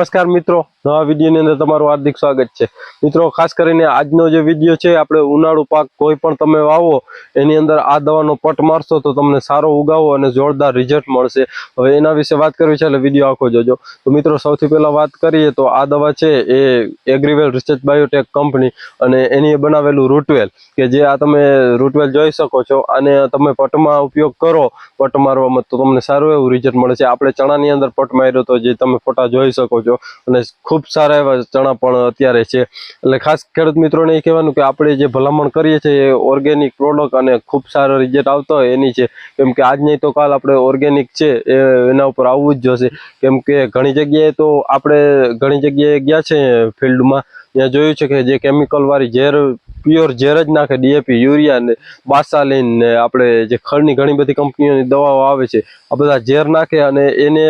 નમસ્કાર મિત્રો, નવા વિડીયોની અંદર તમારું હાર્દિક સ્વાગત છે. મિત્રો, ખાસ કરીને આજનો જે વીડિયો છે આપણે ઉનાળુ પાક કોઈ પણ તમે વાવો, એની અંદર આ દવાનો પટ મારશો તો તમને સારો ઉગાવો અને જોરદાર રિઝલ્ટ મળશે. હવે એના વિશે વાત કરવી છે એટલે વીડિયો આખો જોજો. તો મિત્રો, સૌથી પહેલા વાત કરીએ તો આ દવા છે, એ એગ્રીવેલ રિસર્ચ બાયોટેક કંપની અને એની બનાવેલું રૂટવેલ કે જે આ તમે રૂટવેલ જોઈ શકો છો, અને તમે પટમાં ઉપયોગ કરો, પટ મારવામાં તો તમને સારું એવું રિઝલ્ટ મળે છે. આપણે ચણાની અંદર પટ માર્યો તો જે તમે ફોટા જોઈ શકો છો અને ખૂબ સારા એવા ચણા પણ અત્યારે છે. એટલે ખાસ ખેડૂત મિત્રોને એ કહેવાનું કે આપણે જે ભલામણ કરીએ છીએ એ ઓર્ગેનિક પ્રોડક્ટ અને ખૂબ સારો રિઝલ્ટ આવતો હોય એની છે. કેમ કે આજ નહીં તો કાલ આપણે ઓર્ગેનિક છે એ એના ઉપર આવવું જ જોશે. કેમ કે ઘણી જગ્યાએ તો આપણે ઘણી જગ્યાએ ગયા છે ફિલ્ડમાં. ત્યાં જોયું છે કે જે કેમિકલવાળી ઝેર પ્યોર ઝેર જ નાખે ડીએપી યુરિયા ને બાસાલિન ને આપણે જે ખળની ઘણી બધી કંપનીઓની દવાઓ આવે છે. આ બધા ઝેર નાખે અને એને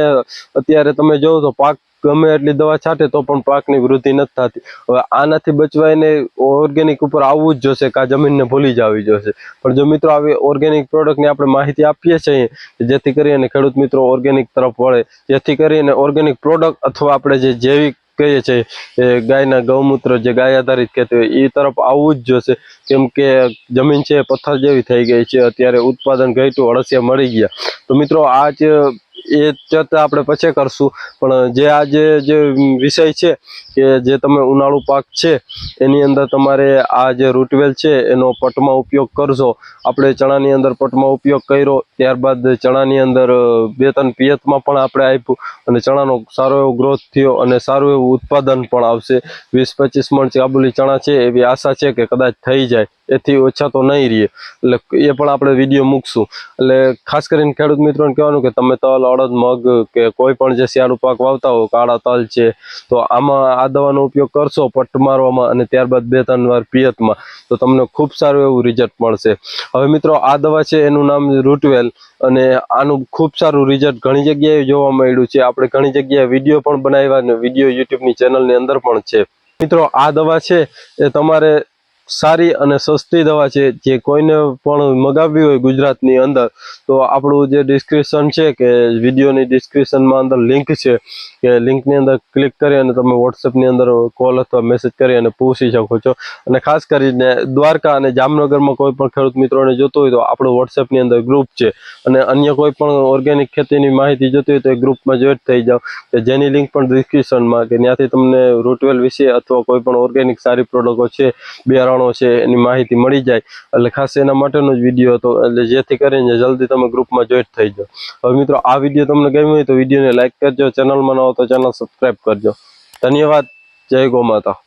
અત્યારે તમે જોવો તો પાક ગમે એટલી દવા છાંટે તો પણ પાકની વૃદ્ધિ નથી થતી. હવે આનાથી બચવા એને ઓર્ગેનિક ઉપર આવવું જ જોશે કે આ જમીનને ભૂલી જવી જોશે. પણ જો મિત્રો આવી ઓર્ગેનિક પ્રોડક્ટની આપણે માહિતી આપીએ છીએ, જેથી કરીને ખેડૂત મિત્રો ઓર્ગેનિક તરફ વળે, જેથી કરીને ઓર્ગેનિક પ્રોડક્ટ અથવા આપણે જે જૈવિક કહીએ છીએ, એ ગાયના ગૌમૂત્ર જે ગાય આધારિત ખેતી હોય એ તરફ આવવું જ જોશે. કેમ કે જમીન છે પથ્થર જેવી થઈ ગઈ છે, અત્યારે ઉત્પાદન ઘટ્યું, અળસિયા મળી ગયા. તો મિત્રો આ જ એ ચર્ચા આપણે પછી કરશું. પણ જે આજે જે વિષય છે, કે જે તમે ઉનાળુ પાક છે, એની અંદર તમારે આ જે રૂટવેલ છે, એનો પટમાં ઉપયોગ કરશો આપણે ચણાની અંદર પટમાં ઉપયોગ કર્યો, ત્યારબાદ ચણાની અંદર બે ત્રણ પિયતમાં પણ આપણે આપ્યું અને ચણાનો સારો એવો ગ્રોથ થયો અને સારું એવું ઉત્પાદન પણ આવશે. વીસ પચીસ મણ કાબુલી ચણા છે, એવી આશા છે કે કદાચ થઈ જાય. એથી ઓછા તો નહીં રહીએ. એટલે એ પણ આપણે વીડિયો મૂકશું. એટલે ખાસ કરીને ખેડૂત મિત્રોને કહેવાનું કે તમે તલ, અડદ, મગ કે કોઈ પણ જે શિયાળુ પાક વાવતા હો, કાળા તલ છે, તો આમાં આ દવાનો ઉપયોગ કરશો પટ્ટ મારવામાં અને ત્યારબાદ બે ત્રણ વાર પિયતમાં, તો તમને ખૂબ સારું એવું રિઝલ્ટ મળશે. હવે મિત્રો, આ દવા છે, એનું નામ રૂટવેલ અને આનું ખૂબ સારું રિઝલ્ટ ઘણી જગ્યાએ જોવા મળ્યું છે. આપણે ઘણી જગ્યાએ વીડિયો પણ બનાવ્યા અને વીડિયો યુટ્યુબની ચેનલની અંદર પણ છે. મિત્રો, આ દવા છે, એ તમારે સારી અને સસ્તી દવા છે, જે કોઈને પણ મગાવવી હોય ગુજરાતની અંદર, તો આપણું જે ડિસ્ક્રિપ્શન છે કે વિડીયોની ડિસ્ક્રિપ્શનમાં અંદર લિંક છે કે લિંકની અંદર ક્લિક કરી અને તમે વોટ્સએપની અંદર કોલ અથવા મેસેજ કરી અને પૂછી શકો છો. અને ખાસ કરીને દ્વારકા અને જામનગરમાં કોઈ પણ ખેડૂત મિત્રોને જોતું હોય તો આપણું વોટ્સએપની અંદર ગ્રુપ છે. અને અન્ય કોઈ પણ ઓર્ગેનિક ખેતીની માહિતી જોતી હોય તો એ ગ્રુપમાં જોઈન્ટ થઈ જાઓ. કે જેની લિંક પણ ડિસ્ક્રિપ્શનમાં કે ત્યાંથી તમને રૂટવેલ વિશે અથવા કોઈ પણ ઓર્ગેનિક સારી પ્રોડક્ટો છે બિયારણો છે, એની માહિતી મળી જાય. એટલે ખાસ એના માટેનો જ વીડિયો હતો. એટલે જેથી કરીને જલ્દી તમે ગ્રુપમાં જોઈન્ટ થઈ જાઓ. હવે મિત્રો, આ વીડિયો તમને ગમ્યો હોય તો વિડીયોને લાઇક કરજો. ચેનલમાં ન હો તો ચેનલ સબસ્ક્રાઈબ કરજો. ધન્યવાદ. જય ગો માતા